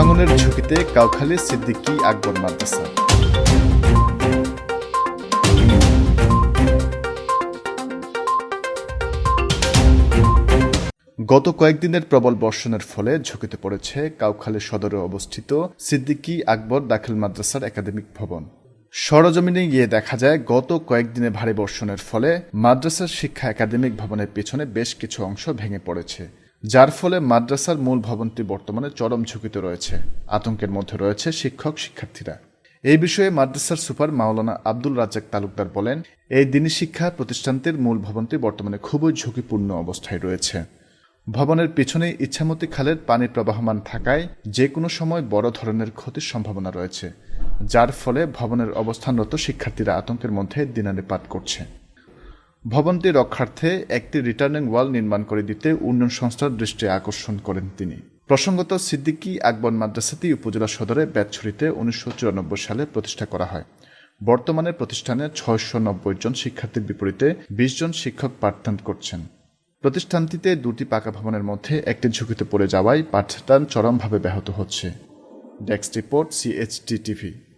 ভাঙনের ঝুঁকিতে কাউখালী সিদ্দিকী আকবর মাদ্রাসা। গত কয়েকদিনের প্রবল বর্ষণের ফলে ঝুঁকিতে পড়েছে কাউখালী সদরে অবস্থিত সিদ্দিকী আকবর দাখিল মাদ্রাসার একাডেমিক ভবন। সরজমিনে গিয়ে দেখা যায়, গত কয়েকদিনে ভারী বর্ষণের ফলে মাদ্রাসার শিক্ষা একাডেমিক ভবনের পেছনে বেশ কিছু অংশ ভেঙে পড়েছে। যার ফলে মাদ্রাসার মূল ভবনটি বর্তমানে চরম ঝুঁকিতে রয়েছে। আতঙ্কের মধ্যে রয়েছে শিক্ষক, শিক্ষার্থীরা। এই বিষয়ে মাদ্রাসার সুপার মাওলানা আব্দুল রাজ্জাক তালুকদার বলেন, এই দিনী শিক্ষা প্রতিষ্ঠানটির মূল ভবনটি বর্তমানে খুবই ঝুঁকিপূর্ণ অবস্থায় রয়েছে। ভবনের পিছনে ইচ্ছামতি খালের পানি প্রবাহমান থাকায় যে কোনো সময় বড় ধরনের ক্ষতির সম্ভাবনা রয়েছে, যার ফলে ভবনের অবস্থানরত শিক্ষার্থীরা আতঙ্কের মধ্যে দিনানিপাত করছে। ভবনটি রক্ষার্থে একটি রিটার্নিং ওয়াল নির্মাণ করে দিতে উন্নয়ন সংস্থার দৃষ্টি আকর্ষণ করেন তিনি। প্রসঙ্গত, সিদ্দিকী আকবর মাদ্রাসাটি উপজেলা সদরে ব্যাতছড়িতে উনিশশো সালে প্রতিষ্ঠা করা হয়। বর্তমানে প্রতিষ্ঠানে ছয়শো নব্বই জন শিক্ষার্থীর বিপরীতে বিশ জন শিক্ষক পাঠদান করছেন। প্রতিষ্ঠানটিতে দুটি পাকা ভবনের মধ্যে একটি ঝুঁকিতে পড়ে যাওয়ায় পাঠদান চরমভাবে ব্যাহত হচ্ছে। Desk report CHT TV